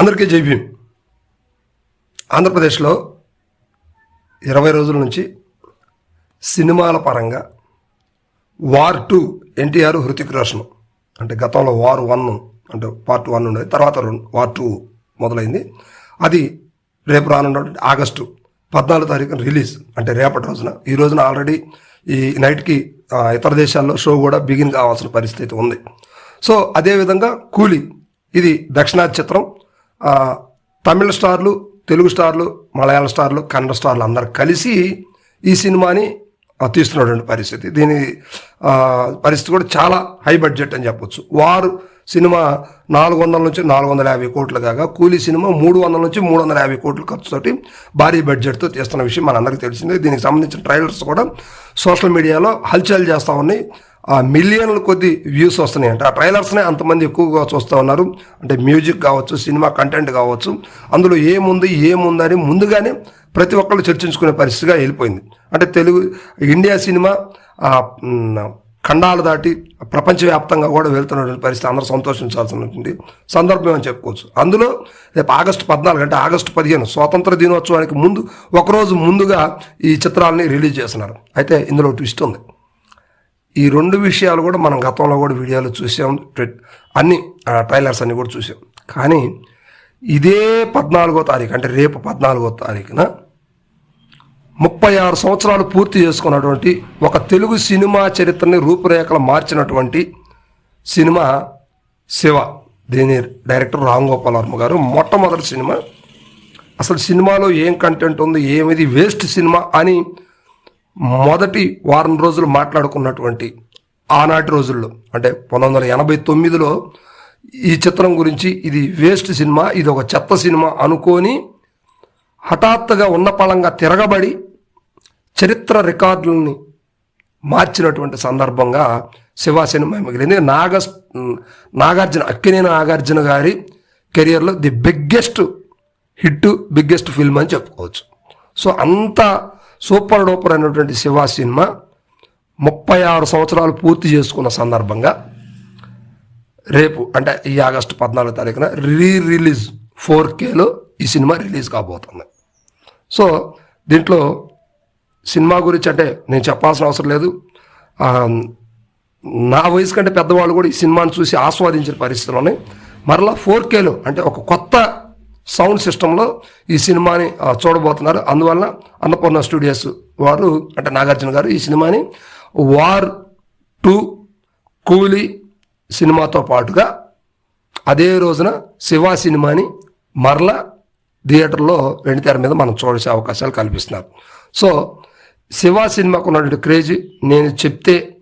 అందరికీ జై భీమ్. ఆంధ్రప్రదేశ్లో ఇరవై రోజుల నుంచి సినిమాల పరంగా వార్ టూ ఎన్టీఆర్ హృతిక్ రోషన్. అంటే గతంలో వార్ వన్ అంటే పార్ట్ వన్ ఉండేది తర్వాత వార్ టూ మొదలైంది. అది రేపు రానున్నటువంటి ఆగస్టు పద్నాలుగు తారీఖున రిలీజ్ అంటే రేపటి రోజున. ఈ రోజున ఆల్రెడీ ఈ నైట్కి ఇతర దేశాల్లో షో కూడా బిగిన్ కావాల్సిన పరిస్థితి ఉంది. సో అదేవిధంగా కూలీ ఇది దక్షిణాది చిత్రం. తమిళ స్టార్లు తెలుగు స్టార్లు మలయాళ స్టార్లు కన్నడ స్టార్లు అందరు కలిసి ఈ సినిమాని తీస్తున్నటువంటి పరిస్థితి. దీని పరిస్థితి కూడా చాలా హై బడ్జెట్ అని చెప్పొచ్చు. వారు సినిమా నాలుగు వందల నుంచి నాలుగు వందల యాభై కోట్లు కాగా కూలీ సినిమా మూడు వందల నుంచి మూడు వందల యాభై కోట్ల ఖర్చుతోటి భారీ బడ్జెట్తో తీస్తున్న విషయం మనందరికీ తెలిసిందే. దీనికి సంబంధించిన ట్రైలర్స్ కూడా సోషల్ మీడియాలో హల్చల్ చేస్తూ ఉన్నాయి. మిలియన్ల కొద్ది వ్యూస్ వస్తున్నాయి అంటే ఆ ట్రైలర్స్నే అంతమంది ఎక్కువగా చూస్తూ ఉన్నారు. అంటే మ్యూజిక్ కావచ్చు సినిమా కంటెంట్ కావచ్చు. అందులో ఏముంది ఏముందని ముందుగానే ప్రతి ఒక్కళ్ళు చర్చించుకునే పరిస్థితిగా వెళ్ళిపోయింది. అంటే తెలుగు ఇండియా సినిమా ఖండాలు దాటి ప్రపంచవ్యాప్తంగా కూడా వెళ్తున్నటువంటి పరిస్థితి అందరూ సంతోషించాల్సినటువంటి సందర్భం అని చెప్పుకోవచ్చు? అందులో రేపు ఆగస్టు పద్నాలుగు అంటే ఆగస్టు పదిహేను స్వాతంత్ర దినోత్సవానికి ముందు ఒకరోజు ముందుగా ఈ చిత్రాలని రిలీజ్ చేస్తున్నారు. అయితే ఇందులో ట్విస్ట్ ఉంది. ఈ రెండు విషయాలు కూడా మనం గతంలో కూడా వీడియోలు చూసాం. ట్రె- అన్ని ఆ, ట్రైలర్స్ అన్ని కూడా చూసాం. కానీ ఇదే పద్నాలుగో తారీఖు అంటే రేపు పద్నాలుగో తారీఖున ముప్పై ఆరు సంవత్సరాలు పూర్తి చేసుకున్నటువంటి ఒక తెలుగు సినిమా చరిత్రని రూపురేఖలు మార్చినటువంటి సినిమా శివ. దీని డైరెక్టర్ రామ్ గోపాల్ వర్మ గారు. మొట్టమొదటి సినిమా. అసలు సినిమాలో ఏం కంటెంట్ ఉంది? ఏమిది? వేస్ట్ సినిమా అని మొదటి వారం రోజులు మాట్లాడుకున్నటువంటి ఆనాటి రోజుల్లో అంటే పంతొమ్మిది వందల ఎనభై తొమ్మిదిలో ఈ చిత్రం గురించి ఇది వేస్ట్ సినిమా ఇది ఒక చెత్త సినిమా అనుకొని హఠాత్తుగా ఉన్నపళంగా తిరగబడి చరిత్ర రికార్డులని మార్చినటువంటి సందర్భంగా శివ సినిమా మిగిలింది. నాగ నాగార్జున అక్కినేని నాగార్జున గారి కెరియర్లో the biggest hit biggest film అని చెప్పుకోవచ్చు. సో అంత సూపర్ డూపర్ అయినటువంటి శివ సినిమా ముప్పై ఆరు సంవత్సరాలు పూర్తి చేసుకున్న సందర్భంగా రేపు అంటే ఈ ఆగస్టు పద్నాలుగు తారీఖున రీ రిలీజ్ ఫోర్ కేలో ఈ సినిమా రిలీజ్ కాబోతుంది. సో దీంట్లో సినిమా గురించి అంటే నేను చెప్పాల్సిన అవసరం లేదు. నా వయసు కంటే పెద్దవాళ్ళు కూడా ఈ సినిమాని చూసి ఆస్వాదించిన పరిస్థితుల్లోనే మరలా ఫోర్ కేలో అంటే ఒక కొత్త సౌండ్ సిస్టంలో ఈ సినిమాని చూడబోతున్నారు. అందువల్ల అన్నపూర్ణ స్టూడియోస్ వారు అంటే నాగార్జున గారు ఈ సినిమాని వార్ టూ కూలీ సినిమాతో పాటుగా అదే రోజున శివ సినిమాని మరలా థియేటర్లో వెండితెర మీద మనం చూసే అవకాశాలు కల్పిస్తున్నారు. సో శివ సినిమాకు ఉన్నటువంటి క్రేజ్ నేను చెప్తే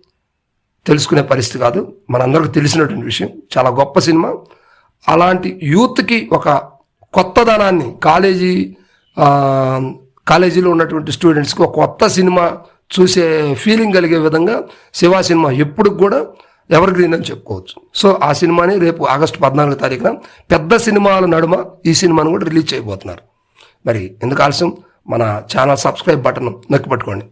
తెలుసుకునే పరిస్థితి కాదు. మనందరికీ తెలిసినటువంటి విషయం. చాలా గొప్ప సినిమా. అలాంటి యూత్కి ఒక కొత్తదనాన్ని కాలేజీ కాలేజీలో ఉన్నటువంటి స్టూడెంట్స్కి ఒక కొత్త సినిమా చూసే ఫీలింగ్ కలిగే విధంగా శివ సినిమా ఎప్పుడు కూడా ఎవర్ గ్రీన్ అని చెప్పుకోవచ్చు. సో ఆ సినిమాని రేపు ఆగస్టు పద్నాలుగు తారీఖున పెద్ద సినిమాల నడుమ ఈ సినిమాను కూడా రిలీజ్ చేయబోతున్నారు. మరి ఎందుకు ఆలస్యం? మన ఛానల్ సబ్స్క్రైబ్ బటన్ నొక్కి పట్టుకోండి.